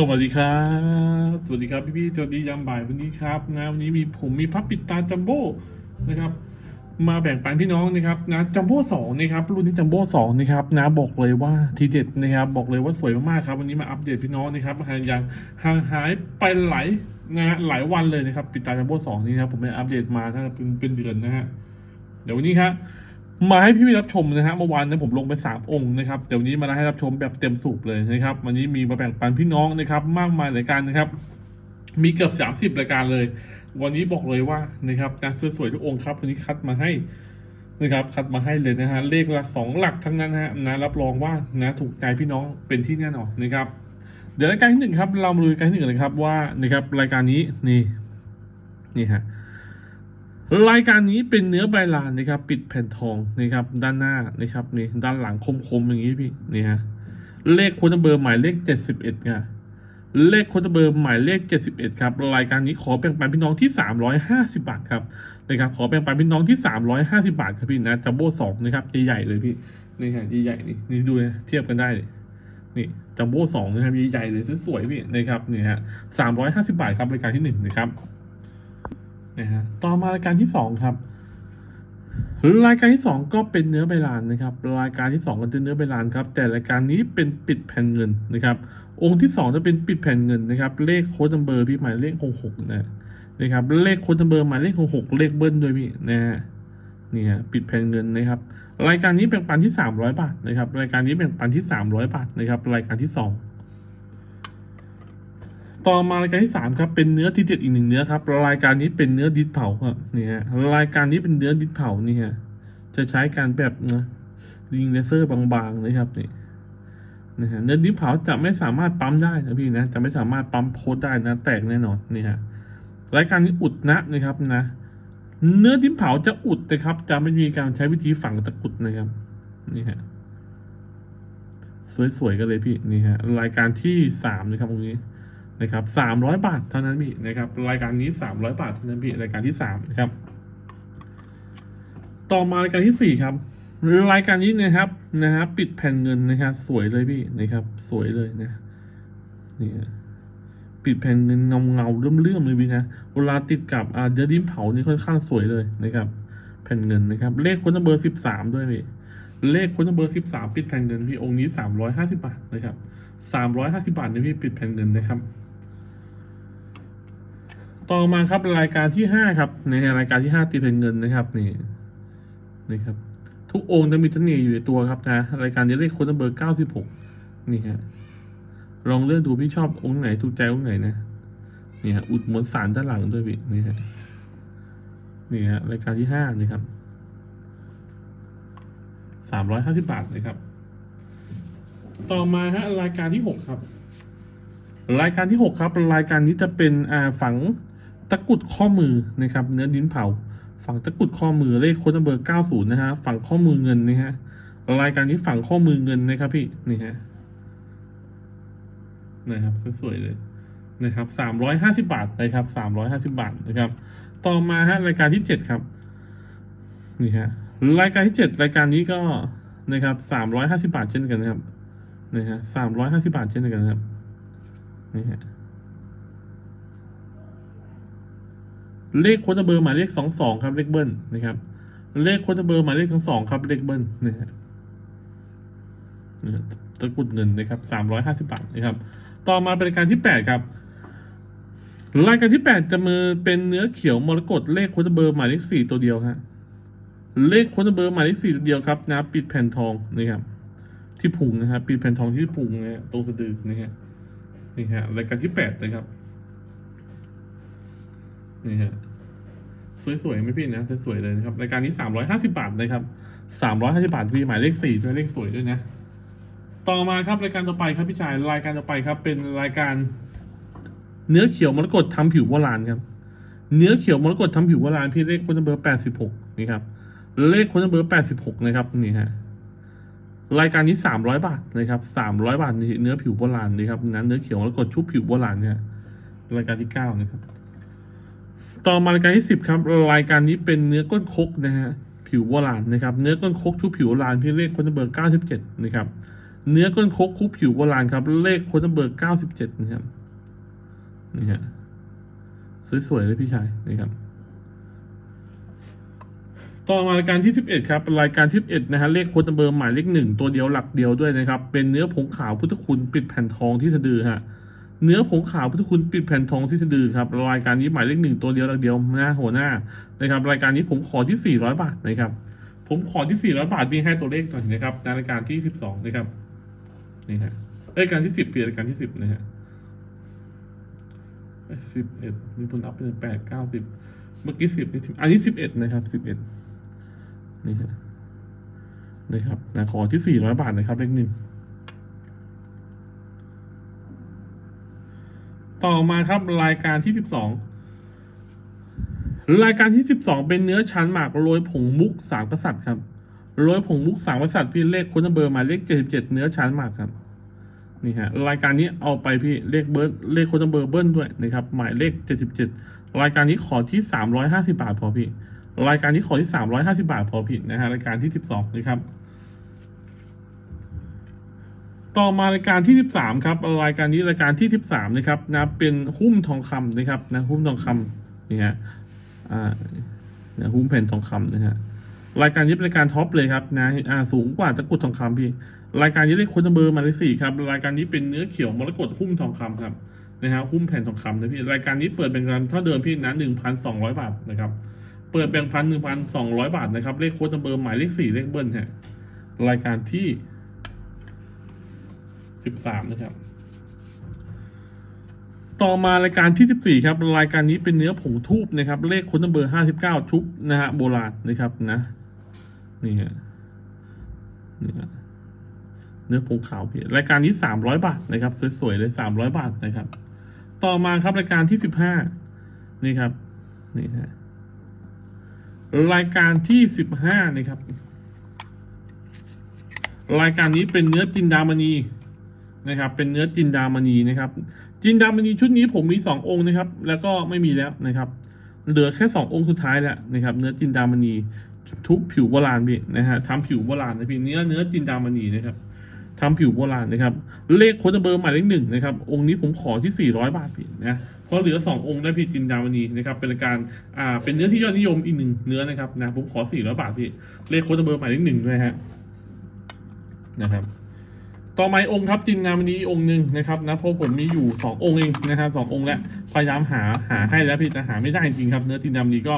สวัสดีครับ สวัสดีครับพี่ๆสวัสดียามบ่ายวันนี้ครับนะวันนี้มีผมมีพับปิดตาจัมโบ้นะครับ มาแบ่งปันพี่น้องนะครับนะจัมโบ้สองนะครับรุ่นนี้จัมโบ้สองนะครับนะบอกเลยว่าทีเด็ดนะครับบอกเลยว่าสวยมากๆครับวันนี้มาอัปเดตพี่น้องนะครับห่างยังห่างหายไปหลายนะหลายวันเลยนะครับปิดตาจัมโบ้สองนี่นะครับผมไม่อัปเดตมาถ้าเป็นเป็นเดือนนะฮะเดี๋ยววันนี้ครับ มาให้พี่พี่รับชมนะฮะเมื่อวานเนี่ยผมลงไปสามองค์นะครับเดี๋ยวนี้มาให้รับชมแบบเต็มสูบเลยนะครับวันนี้มีมาแบ่งปันพี่น้องนะครับ มากมายรายการนะครับ มีเกือบสามสิบรายการเลย วันนี้บอกเลยว่านะครับการสวยๆทุกองค์ครับวันนี้คัดมาให้นะครับคัดมาให้เลยนะฮะเลขหลักสองหลักทั้งนั้นนะฮะนะรับรองว่านะถูกใจพี่น้องเป็นที่แน่นอนนะครับ เดี๋ยวรายการที่หนึ่งครับเรามาดูรายการที่หนึ่งเลยครับว่านะครับรายการนี้นี่นี่ฮะ รายการนี้เป็นเนื้อใบลานนะครับ ปิดแผ่นทองนะครับ ด้านหน้านะครับนี่ด้านหลังคมๆอย่างนี้พี่นี่ฮะเลขโค้ดเบอร์หมายเลขเจ็ดสิบเอ็ดค่ะเลขโค้ดเบอร์หมายเลขเจ็ดสิบเอ็ดครับ รายการนี้ขอแบ่งปันพี่น้องที่สามร้อยห้าสิบาทครับนะครับ ขอแบ่งปันพี่น้องที่สามร้อยห้าสิบาทครับพี่นะจัมโบ้สองนะครับใหญ่ๆเลยพี่นี่ฮะใหญ่ๆนี่นี่ดูนะเทียบกันได้นี่จัมโบ้สองนะครับใหญ่ๆเลยสวยๆพี่นะครับนี่ฮะสามร้อยห้าสิบาทครับรายการที่หนึ่งนะครับ นะฮะต่อมารายการที่สองครับรายการที่สองก็เป็นเนื้อใบลานนะครับ รายการที่สองก็เป็นเนื้อใบลานครับ แต่รายการนี้เป็นปิดแผ่นเงินนะครับ องค์ที่สองจะเป็นปิดแผ่นเงินนะครับ เลขโค้ดนัมเบอร์พี่หมายเลขหกหกนะนะครับ เลขโค้ดนัมเบอร์หมายเลขหกหกเลขเบิ้ลด้วยพี่นะฮะนี่ฮะปิดแผ่นเงินนะครับ รายการนี้แบ่งปันที่สามร้อยบาทนะครับ รายการนี้แบ่งปันที่สามร้อยบาทนะครับ รายการที่สอง ต่อมารายการที่สามครับเป็นเนื้อที่เด็ดอีกหนึ่งเนื้อครับรายการนี้เป็นเนื้อดิสเผาครับนี่ฮะรายการนี้เป็นเนื้อดิสเผานี่ฮะจะใช้การแบบนะยิงเลเซอร์บางๆนะครับนี่นะฮะเนื้อดิสเผาจะไม่สามารถปั๊มได้นะพี่นะจะไม่สามารถปั๊มโพสได้นะแตกแน่นอนนี่ฮะรายการนี้อุดนะนะครับนะ เนื้อดิสเผาจะอุดนะครับ จะไม่มีการใช้วิธีฝังตะกุดนะครับนี่ฮะสวยๆกันเลยพี่นี่ฮะรายการที่สามนะครับตรงนี้ นะครับสามร้อยบาทเท่านั้นพี่นะครับรายการนี้สามร้อยบาทเท่านั้นพี่รายการที่สามนะครับ ต่อมารายการที่สี่ครับรายการนี้นะครับนะฮะปิดแผ่นเงินนะครับสวยเลยพี่นะครับ สวยเลยนะนี่ปิดแผ่นเงินเงาเงาๆเลื่อมๆเลยพี่นะเวลาติดกับอ่าเดรดิมเผานี่ค่อนข้างสวยเลยนะครับ แผ่นเงินนะครับ เลขคนเบอร์สิบสามด้วยพี่เลขคนเบอร์สิบสามปิดแผ่นเงินพี่องค์นี้สามร้อยห้าสิบาทนะครับสามร้อยห้าสิบาทนี่พี่ปิดแผ่นเงินนะครับ ต่อมาครับรายการที่ห้าครับ ในรายการที่ห้าตีเป็นเงินนะครับนี่นี่ครับ ทุกองค์จะมีเสน่ห์อยู่ในตัวครับนะ รายการนี้เลขค้ดเบอร์เก้าสิบหกนี่ฮะลองเลือกดูพี่ชอบองค์ไหนถูกใจองค์ไหนนะนี่ฮะอุดมวลสารด้านหลังด้วยพี่นี่ฮะนี่ฮะรายการที่ห้านี่ครับสามร้อยห้าสิบบาทนะครับ ต่อมาฮะรายการที่หกครับ รายการที่6ครับ รายการนี้จะเป็นฝัง ตะกุดข้อมือนะครับ เนื้อดินเผา ฝั่งตะกุดข้อมือเลขโค้ดเบอร์ 90 นะฮะ ฝั่งข้อมือเงินนะฮะ รายการนี้ฝั่งข้อมือเงินนะครับพี่ นี่ฮะ นะครับสวยๆเลยนะครับ350 บาทนะครับ350 บาทนะครับ ต่อมาฮะรายการที่ 7 ครับ นี่ฮะ รายการที่ 7 รายการนี้ก็นะครับ350 บาทเช่นกันนะครับ นี่ฮะ350 บาทเช่นกันนะครับ นี่ฮะ เลขโค้ดเบอร์หมายเลขสองสองครับเลขเบิ้ลนะครับ เลขโค้ดเบอร์หมายเลขสองสองครับเลขเบิ้ลนะนี่ฮะตะกุดเงินนะครับสามร้อยห้าสิบบาทนะครับ ต่อมาเป็นรายการที่แปดครับรายการที่แปดจะมือเป็นเนื้อเขียวมรกตเลขโค้ดเบอร์หมายเลขสี่ตัวเดียวฮะเลขโค้ดเบอร์หมายเลขสี่ตัวเดียวครับนะปิดแผ่นทองนะครับ ที่พุงนะครับปิดแผ่นทองที่พุงนะฮะตรงสะดือนะฮะนี่ฮะรายการที่แปดนะครับ นี่ฮะสวยๆไม่พี่นะสวยๆเลยนะครับรายการนี้สามร้อยห้าสิบาทนะครับสามร้อยห้าสิบาทพี่หมายเลขสี่ด้วยเลขสวยด้วยนะ ต่อมาครับรายการต่อไปครับพี่ชายรายการต่อไปครับ เป็นรายการ เนื้อเขียวมรกตทำผิวโบราณครับ เนื้อเขียวมรกตทำผิวโบราณพี่เลขคนเบอร์แปดสิบหกนี่ครับเลขคนเบอร์แปดสิบหกนะครับนี่ฮะรายการนี้สามร้อยบาทนะครับสามร้อยบาทนี่เนื้อผิวโบราณนะครับนั้นเนื้อเขียวแล้วก็ชุบผิวโบราณเนี่ยรายการที่เก้านะครับ ต่อมารายการที่สิบครับ รายการนี้เป็นเนื้อก้นคกนะฮะผิวโบราณนะครับ เนื้อก้นคกชุบผิวโบราณที่เลขคนเบอร์เก้าสิบเจ็ดนะครับ เนื้อก้นคกคุบผิวโบราณครับ เลขค้ดเบอร์เก้าสิบเจ็ดนะครับนี่ฮะสวยๆเลยพี่ชายนี่ครับ ต่อมารายการที่ 11 ครับ รายการที่11นะฮะเลขโค้ดเบอร์หมายเลขหนึ่งตัวเดียวหลักเดียวด้วยนะครับ เป็นเนื้อผงขาวพุทธคุณปิดแผ่นทองที่สะดือฮะ เนื้อผงขาวพุทธคุณปิดแผ่นทองที่สะดือครับรายการนี้หมายเลขหนึ่งตัวเดียวหลักเดียวนะหัวหน้านะครับ รายการนี้ผมขอที่ 400 บาทนะครับ ผมขอที่ 400 บาทมีให้ตัวเลขหน่อยนะครับในรายการที่ 12 นะครับนี่ฮะรายการที่ 10เปลี่ยนรายการที่ 10นะฮะสิบเอ็ดมีผลอัพเป็นแปดเก้าสิบเมื่อกี้สิบนี่10อันนี้สิบเอ็ดนะครับสิบเอ็ดนี่ฮะนะครับนะขอที่400บาทนะครับเลขหนึ่ง ต่อมาครับรายการที่12รายการที่12เป็นเนื้อชั้นหมากโรยผงมุกสามกษัตริย์ครับโรยผงมุกสามกษัตริย์พี่เลขค้นเบอร์หมายเลข77เนื้อชั้นหมากครับนี่ฮะรายการนี้เอาไปพี่เลขเบิร์เลขค้นเบอร์เบิ้ลด้วยนะครับหมายเลข77รายการนี้ขอที่350บาทพอพี่รายการนี้ขอที่350บาทพอผิดนะฮะรายการที่12นะครับ ต่อมารายการที่ 13ครับรายการนี้รายการที่ 13นะครับนะเป็นหุ้มทองคำนะครับนะหุ้มทองคำนี่ฮะอ่านะหุ้มแผ่นทองคำนะฮะรายการนี้เป็นรายการท็อปเลยครับนะอ่าสูงกว่าตะกรุดทองคำพี่ รายการนี้ได้คนเบอร์มาเลขสี่ครับรายการนี้เป็นเนื้อเขียวมรกตหุ้มทองคำครับนะฮะหุ้มแผ่นทองคำนะพี่รายการนี้เปิดเป็นการเท่าเดิมพี่นะหนึ่งพันสองร้อยบาทนะครับเปิดแบ่งพันหนึ่งพันสองร้อยบาทนะครับเลขโค้ดนัมเบอร์หมายเลขสี่เลขเบิ้ลฮะรายการที่ สิบสามนะครับ ต่อมารายการที่สิบสี่ครับ รายการนี้เป็นเนื้อผงทูบนะครับ เลขค้นัมเบอร์ห้าสิบเก้าชุบนะฮะโบราณนะครับนะนี่ฮะนี่ฮะเนื้อผงขาวพี่รายการนี้สามร้อยบาทนะครับ สวยๆเลยสามร้อยบาทนะครับ ต่อมาครับรายการที่สิบห้านี่ครับนี่ฮะรายการที่สิบห้านะครับรายการนี้เป็นเนื้อจินดามณี นะครับ เป็นเนื้อจินดามณีนะครับ จินดามณีชุดนี้ผมมีสององค์นะครับ แล้วก็ไม่มีแล้วนะครับ เหลือแค่สององค์สุดท้ายแล้วนะครับ เนื้อจินดามณีทุบผิวโบราณพี่นะฮะทำผิวโบราณนะพี่เนื้อเนื้อจินดามณีนะครับทำผิวโบราณนะครับ เลขโค้ดเบอร์หมายเลขหนึ่งนะครับ องค์นี้ผมขอที่สี่ร้อยบาทพี่นะเพราะเหลือสององค์ได้พี่จินดามณีนะครับ เป็นการอ่าเป็นเนื้อที่ยอดนิยมอีกหนึ่งเนื้อนะครับนะผมขอสี่ร้อยบาทพี่เลขโค้ดเบอร์หมายเลขหนึ่งด้วยฮะนะครับ ต่อมาองค์ครับจินดามณีองค์หนึ่งนะครับนะเพราะผมมีอยู่สององค์เองนะครับสององค์แล้วพยายามหาหาให้แล้วพี่แต่หาไม่ได้จริงครับ เนื้อจินดามณีก็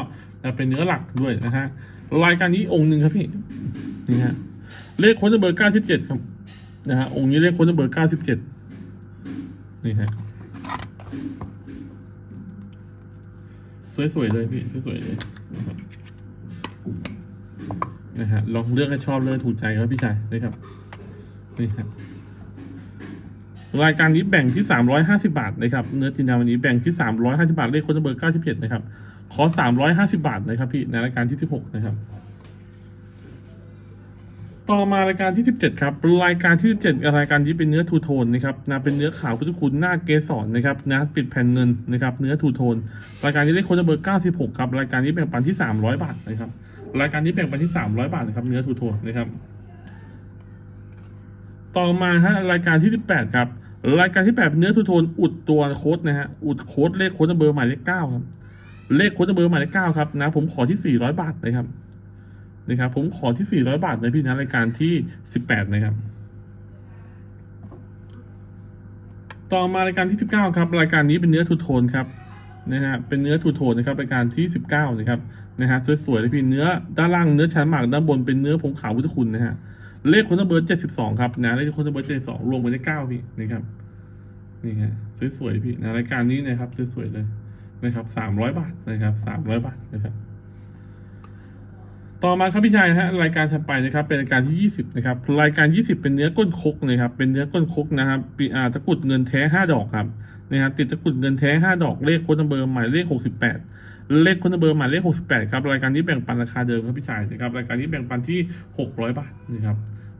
เป็นเนื้อหลักด้วยนะฮะรายการนี้องค์หนึ่งครับพี่นี่ฮะเลขโค้ดเบอร์เก้าสิบเจ็ดครับนะฮะองค์นี้เลขโค้ดเบอร์เก้าสิบเจ็ดนี่ฮะสวยๆเลยพี่สวยๆเลยนะครับนะฮะลองเลือกให้ชอบเลือกถูกใจครับพี่ชายนะครับนี่ครับ รายการนี้แบ่งที่สามร้อยห้าสิบาทนะครับ เนื้อจินดาวันนี้แบ่งที่สามร้อยห้าสิบาท เลขคนเบอร์เก้าสิบเจ็ดนะครับ ขอสามร้อยห้าสิบาทนะครับพี่ ในรายการที่สิบหกนะครับ ต่อมารายการที่ 17 ครับ รายการที่ 17รายการนี้เป็นเนื้อทูโทนนะครับนะเป็นเนื้อขาวพุทธคุณหน้าเกสรนะครับนะปิดแผ่นเงินนะครับ เนื้อทูโทน รายการนี้เลขโค้ดเบอร์ 96 ครับ รายการนี้แบ่งปันที่ 300 บาทนะครับ รายการนี้แบ่งปันที่ 300 บาทนะครับ เนื้อทูโทนนะครับ ต่อมาฮะรายการที่ 18 ครับ รายการที่ 8เป็นเนื้อทูโทนอุดตัวโค้ดนะฮะอุดโค้ดเลขโค้ดเบอร์หมายเลข9ครับเลขโค้ดเบอร์หมายเลข9ครับนะผมขอที่ 400 บาทนะครับนะครับผมขอที่ 400 บาทนะพี่นะรายการที่ 18 นะครับ ต่อมารายการที่ 19 ครับ รายการนี้เป็นเนื้อทูโทนครับนะฮะเป็นเนื้อทูโทนนะครับรายการที่ 19 นะครับนะฮะสวยๆเลยพี่เนื้อด้านล่างเนื้อชั้นหมากด้านบนเป็นเนื้อผงขาวพุทธคุณนะฮะ เลขคนเบอร์72ครับนะเลขคนเบอร์72รวมเป็นได้9พี่นะครับนี่ฮะสวยๆพี่นะรายการนี้นะครับสวยๆเลยนะครับ300บาทนะครับ300บาทนะครับ ต่อมาครับพี่ชายฮะรายการถัดไปนะครับ เป็นรายการที่20นะครับรายการ20เป็นเนื้อก้นคกนะครับ เป็นเนื้อก้นคกนะครับปีอาตะกุดเงินแท้5ดอกครับนะครับติดตะกุดเงินแท้5ดอกเลขโค้ดนัมเบอร์หมายเลข68 เลขค้ดนัมเบอร์หมายเลข 68 ครับ รายการนี้แบ่งปันราคาเดิมครับพี่ชายนะครับ รายการนี้แบ่งปันที่ 600 บาทนะครับ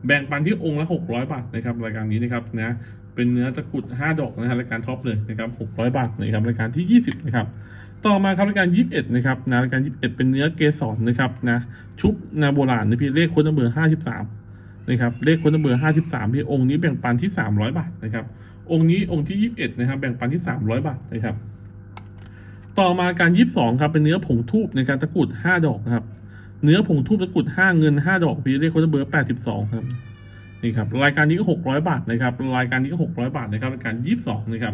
แบ่งปันที่องค์ละ 600 บาทนะครับ รายการนี้นะครับนะ เป็นเนื้อตะกรุด 5 ดอกนะครับรายการท็อปเลยนะครับ 600 บาทนะครับ รายการที่ 20 นะครับ ต่อมาครับรายการ 21 นะครับนะรายการ 21 เป็นเนื้อเกสรนะครับนะ ชุบนาโบราณนะพี่ เลขค้ดนัมเบอร์ 53 นะครับ เลขค้ดนัมเบอร์ห้าสิบสามพี่องค์นี้แบ่งปันที่สามร้อยบาทนะครับ องค์นี้องค์ที่ยี่สิบเอ็ดนะครับ แบ่งปันที่สามร้อยบาทนะครับ ต่อมาการยี่สิบสองครับเป็นเนื้อผงทูบในการตะกรุดห้าดอกนะครับ เนื้อผงทูบตะกรุดห้าเงินห้าดอกพี่เลขโค้ดนัมเบอร์แปดสิบสองครับนี่ครับรายการนี้ก็หกร้อยบาทนะครับ รายการนี้ก็หกร้อยบาทนะครับรายการยี่สิบสองนะครับ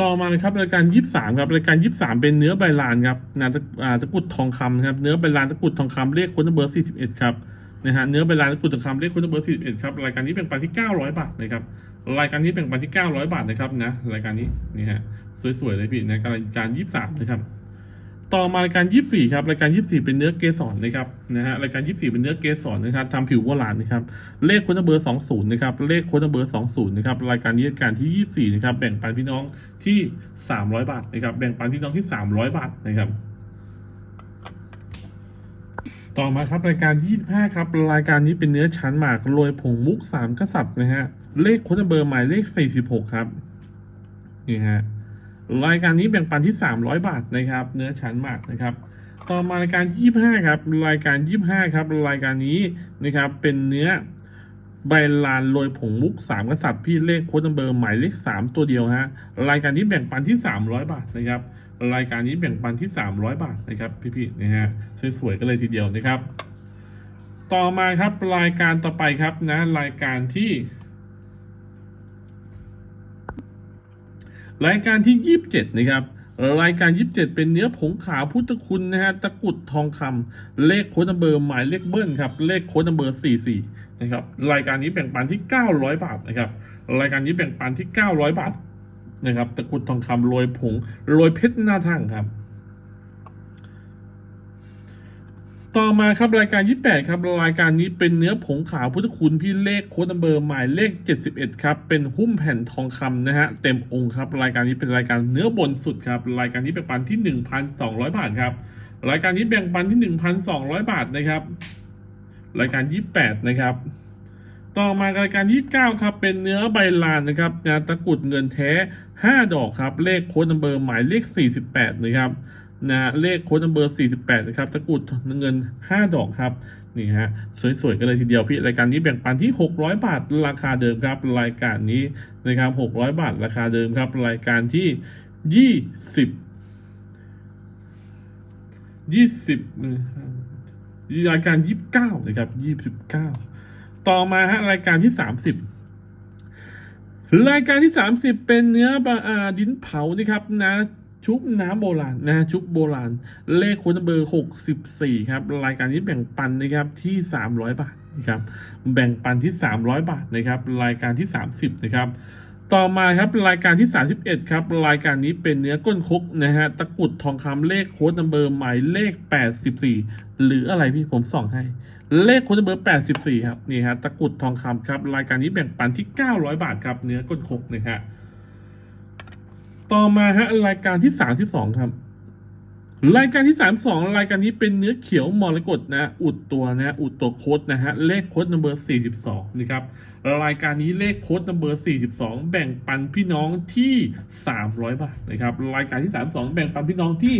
ต่อมานะครับรายการยี่สามครับรายการยี่สามเป็นเนื้อใบลานครับงานตะตะกรุดทองคำครับ เนื้อใบลานตะกรุดทองคำเลขคนเบอร์สี่สิบเอ็ดครับนะฮะเนื้อใบลานตะกรุดทองคำเลขคนเบอร์สี่สิบเอ็ดครับรายการนี้เป็นไปที่เก้าร้อยบาทนะครับ รายการนี้เป็นปันที่เก้าร้อยบาทนะครับนะรายการนี้นี่ฮะสวยๆเลยพี่ในรายการยี่สามนะครับ ต่อมารายการยี่สี่ครับรายการยี่สี่เป็นเนื้อเกสรนะครับนะฮะรายการยี่สี่เป็นเนื้อเกสรนะครับทำผิวโบราณนะครับเลขโค้ดเบอร์สองศูนย์นะครับเลขโค้ดเบอร์สองศูนย์นะครับรายการนี้รายการที่ยี่สี่นะครับแบ่งปันพี่น้องที่สามร้อยบาทนะครับแบ่งปันพี่น้องที่สามร้อยบาทนะครับต่อมาครับรายการยี่ห้าครับ รายการนี้เป็นเนื้อชั้นหมากโรยผงมุกสามกษัตริย์นะฮะ เลขค้ดเบอร์หมายเลขสี่สิบหกครับ นี่ฮะ รายการนี้แบ่งปันที่สามร้อยบาทนะครับ เนื้อชั้นมากนะครับ ต่อมารายการยี่ห้าครับ รายการยี่ห้าครับ รายการนี้นะครับ เป็นเนื้อใบลานโรยผงมุกสามกษัตริย์พี่เลขโค้ดนัมเบอร์หมายเลขสามตัวเดียวฮะ รายการนี้แบ่งปันที่สามร้อยบาทนะครับ รายการนี้แบ่งปันที่สามร้อยบาทนะครับ พี่ๆนะฮะสวยๆกันเลยทีเดียวนะครับ ต่อมาครับรายการต่อไปครับนะรายการที่ รายการที่ยี่สิบเจ็ดนะครับ รายการยี่สิบเจ็ดเป็นเนื้อผงขาวพุทธคุณนะฮะตะกุดทองคำเลขโค้ดนัมเบอร์หมายเลขเบิ้ลครับ เลขโค้ดนัมเบอร์สี่สี่นะครับ รายการนี้แบ่งปันที่เก้าร้อยบาทนะครับ รายการนี้แบ่งปันที่เก้าร้อยบาทนะครับ ตะกุดทองคำโรยผงโรยเพชรหน้าทั่งครับ ต่อมาครับรายการ 28 ครับรายการนี้เป็นเนื้อผงขาวพุทธคุณพี่เลขโค้ดนัมเบอร์หมายเลข 71 ครับ เป็นหุ้มแผ่นทองคำนะฮะเต็มองค์ครับ รายการนี้เป็นรายการเนื้อบนสุดครับ รายการนี้แบ่งปันที่ 1,200 บาทครับ รายการนี้แบ่งปันที่ 1,200 บาทนะครับ รายการ 28 นะครับ ต่อมารายการ 29 ครับ เป็นเนื้อใบลานนะครับงานตะกุดเงินแท้ 5 ดอกครับ เลขโค้ดนัมเบอร์หมายเลข 48 นะครับ นะเลขโค้ดนัมเบอร์ 48 นะครับ ตะกุดเงิน 5 ดอกครับ นี่ฮะ สวยๆ กันเลยทีเดียวพี่ รายการนี้แบ่งปันที่ 600 บาท ราคาเดิมครับ รายการนี้นะครับ 600 บาท ราคาเดิมครับ รายการที่ 20 20นะครับรายการ 29 นะครับ 29 ต่อมาฮะ รายการที่ 30รายการที่ 30 เป็นเนื้อบาอาดินเผานะครับนะ ชุบน้ำโบราณนะชุบโบราณ เลขโค้ดเบอร์ 64 ครับ รายการนี้แบ่งปันนะครับที่ 300 บาทนะครับแบ่งปันที่ 300 บาทนะครับ รายการที่ 30 นะครับ ต่อมาครับรายการที่ 31 ครับ รายการนี้เป็นเนื้อก้นคกนะฮะตะกุดทองคำเลขโค้ดนัมเบอร์หมายเลข 84 หรืออะไรพี่ผมส่องให้ เลขโค้ดนัมเบอร์ 84 ครับนี่ฮะตะกุดทองคำครับ รายการนี้แบ่งปันที่ 900 บาทครับเนื้อก้นคกนะฮะ ต่อมาฮะรายการที่32ครับ รายการที่32รายการนี้เป็นเนื้อเขียวมรกตนะ อุดตัวนะ อุดตัวโค้ดนะฮะ เลขโค้ดนัมเบอร์42นะครับ รายการนี้เลขโค้ดนัมเบอร์42แบ่งปันพี่น้องที่300บาทนะครับ รายการที่32แบ่งปันพี่น้องที่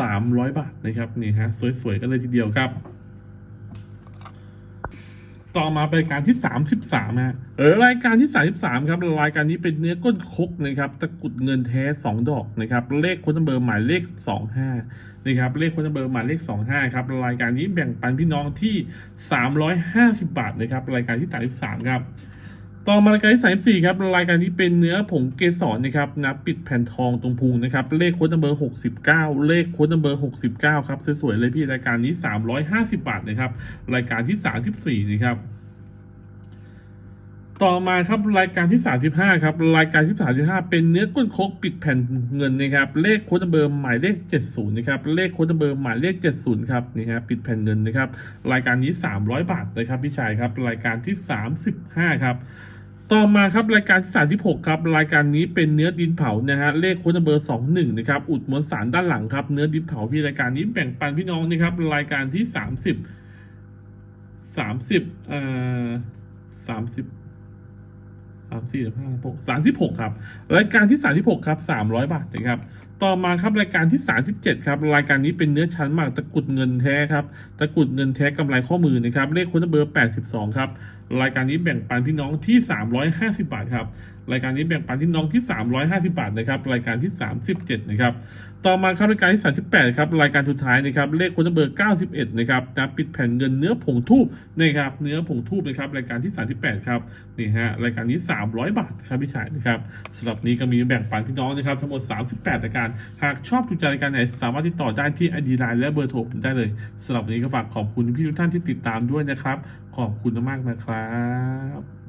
300บาทนะครับ นี่ฮะ สวยๆกันเลยทีเดียวครับ ต่อมาเป็นรายการที่ 33ฮะเออรายการที่ 33 ครับรายการนี้เป็นเนื้อก้นคกนะครับตะกุดเงินแท้ 2 ดอกนะครับเลขคนัมเบอร์หมายเลข 25นะครับเลขคนัมเบอร์หมายเลข 25ครับรายการนี้แบ่งปันพี่น้องที่ 350 บาทนะครับรายการที่ 33 ครับ ต่อมารายการที่34ครับรายการนี้เป็นเนื้อผงเกสรนะครับนะปิดแผ่นทองตรงพุงนะครับเลขโค้ดนัมเบอร์69เลขโค้ดนัมเบอร์69ครับสวยๆเลยพี่รายการนี้350บาทนะครับรายการที่34นะครับต่อมาครับรายการที่ 35 ครับ รายการที่ 35 เป็นเนื้อก้นคกปิดแผ่นเงินนะครับ เลขโค้ดเบอร์หมายเลข 70 นะครับ เลขโค้ดเบอร์หมายเลข 70 ครับนี่ฮะปิดแผ่นเงินนะครับ รายการนี้ 300 บาทนะครับพี่ชายครับ รายการที่ 35 ครับ ต่อมาครับรายการที่36ครับรายการนี้เป็นเนื้อดินเผานะฮะเลขค้นัมเบอร์ 21นะครับอุดมวลสารด้านหลังครับเนื้อดินเผาพี่รายการนี้แบ่งปันพี่น้องนะครับรายการที่ 30 30เอ่อ30สามสี่ห้าหกสามสิบหกครับ รายการที่สามสิบหกครับสามร้อยบาทนะครับ ต่อมาครับรายการที่ 37 ครับรายการนี้เป็นเนื้อชั้นมากตะกุดเงินแท้ครับตะกุดเงินแท้กำไรข้อมือนะครับเลขค้นเบอร์ 82 ครับรายการนี้แบ่งปันพี่น้องที่ 350 บาทครับรายการนี้แบ่งปันพี่น้องที่ 350 บาทนะครับรายการที่ 37 นะครับต่อมาครับรายการที่ 38 ครับรายการสุดท้ายนะครับเลขค้นเบอร์ 91 นะครับนะปิดแผ่นเงินเนื้อผงทูบนะครับเนื้อผงทูบนะครับรายการที่ 38 ครับนี่ฮะรายการนี้ 300 บาทครับพี่ชายนะครับสำหรับนี้ก็มีแบ่งปันพี่น้องนะครับทั้งหมด 38 รายการหากชอบถูกใจรายการไหนสามารถติดต่อได้ที่ไอดีไลน์และเบอร์โทรผมได้เลยสำหรับวันนี้ก็ฝากขอบคุณพี่ทุกท่านที่ติดตามด้วยนะครับ ขอบคุณมากๆนะครับ